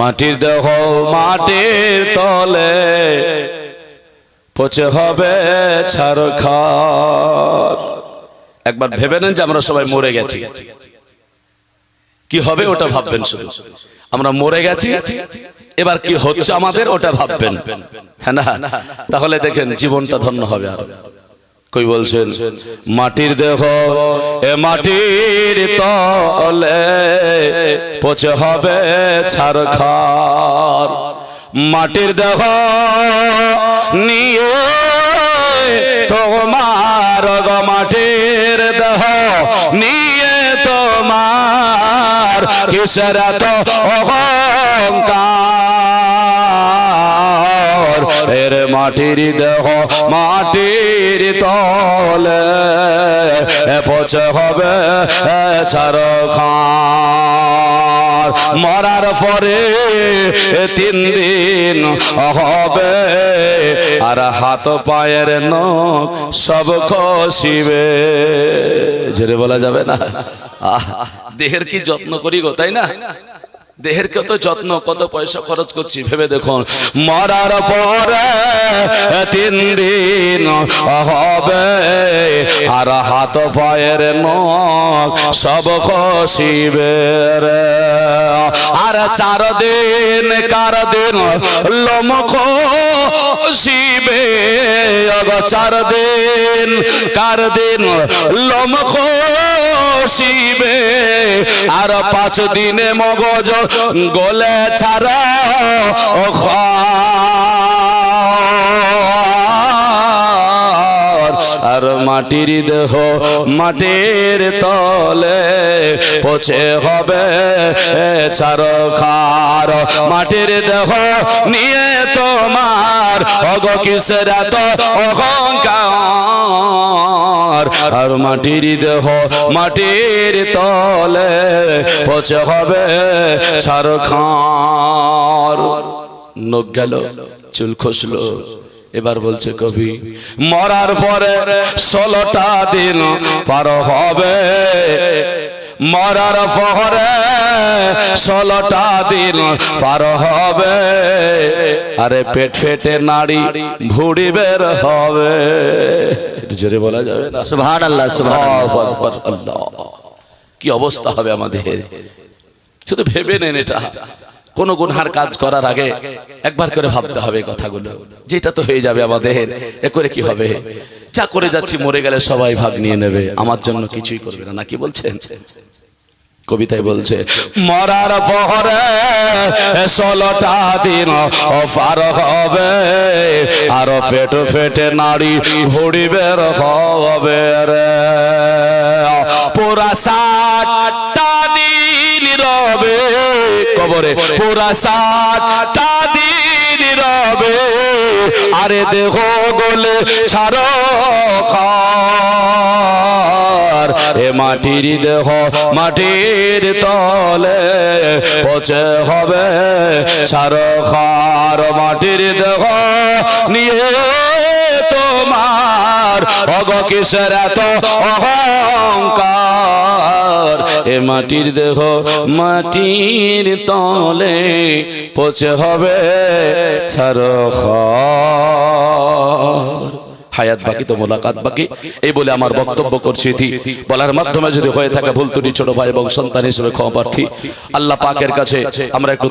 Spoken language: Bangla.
মাটির দেহ মাটির তলে, পচে হবে একবার ভেবে নেন যে আমরা সবাই মরে গেছি। কি হবে ওটা ভাববেন শুধু। আমরা মরে গেছি, এবার কি হচ্ছে আমাদের ওটা ভাববেন। হ্যাঁ তাহলে দেখেন জীবনটা ধন্য হবে আর। কই বলছেন? মাটির দেহ, এ মাটির তলে পচে হবে ছারখার। মাটির দেহ নিয়ে তোমার গো মাটির দেহ নিয়ে তোমার কিসের তো অহংকার মাটির দেহ, মাটির তলে। পচে হবে ছাড় মরার পরে তিন দিন হবে, আর হাত পায়ের নখ সব খসিবে। জেরে বলা যাবে না? দেহের কি যত্ন করি গো, তাই না? দেহের কত যত্ন কত পয়সা খরচ করছি ভেবে দেখুন। মরার পরে তিন দিন হবে আর হাত পায়ের নখ সব খসিবে রে। আর চার দিন কার দিন লোম খসিবে? চার দিন কার দিন লোম খসিবে? আর পাঁচ দিনে মগজ গলে ছাড়া। আর মাটির দেহ মাটির তলে পচে হবে ছাড় খার। মাটির দেহ নিয়ে তোমার অগ কিসের তো অহংকার? আর মাটির দেহ মাটির তলে পচে হবে। ছাড় খার। নখ গেল, চুল খসলো। এবার বলছে কবি, মরার পরে ষোলোটা দিন পার হবে। মরার ফহরে ষোলোটা দিন পার হবে। আরে পেট ফেটে নাড়ি ভুড়ি বের হবে। জোরে বলা যাবে না? সুভান আল্লাহ সুভান আল্লাহ। কি অবস্থা হবে আমাদের? শুধু ভেবে নেন এটা। কোন গুনহার কাজ করার আগে একবার করে ভাবতে হবে কথাগুলো। যেটা তো হয়ে যাবে আমাদের, এ করে কি হবে? যা করে যাচ্ছি, মরে গেলে সবাই ভাগ নিয়ে নেবে। আমার জন্য কিছুই করবে না নাকি বলছেন? কবিতায় বলছে, মরার পরে ষোলোটা দিন পার হবে, আর ফেটে ফেটে নাড়ি ভুড়ি বের হবে রে। পুরা কবরে পুরা ষাটটা দিন রবে। আরে দেহ গলে ছাড়ো খার। এ মাটির দেহ মাটির তলে পচে হবে। ছাড়ো খার মাটির দেহ নিয়ে তোমার অগ কিসের এত অহংকার? এ মাটির দেহ মাটির তলে পচে হবে হায়াত বাকি তো মোলাকাত বাকি। এই বলে আমার বক্তব্য করছি বলার মাধ্যমে যদি হয়ে থাকে ভুল ত্রুটি, ছোট ভাই এবং সন্তান হিসেবে ক্ষমা প্রার্থী। আল্লাহ পাকের কাছে আমরা একটু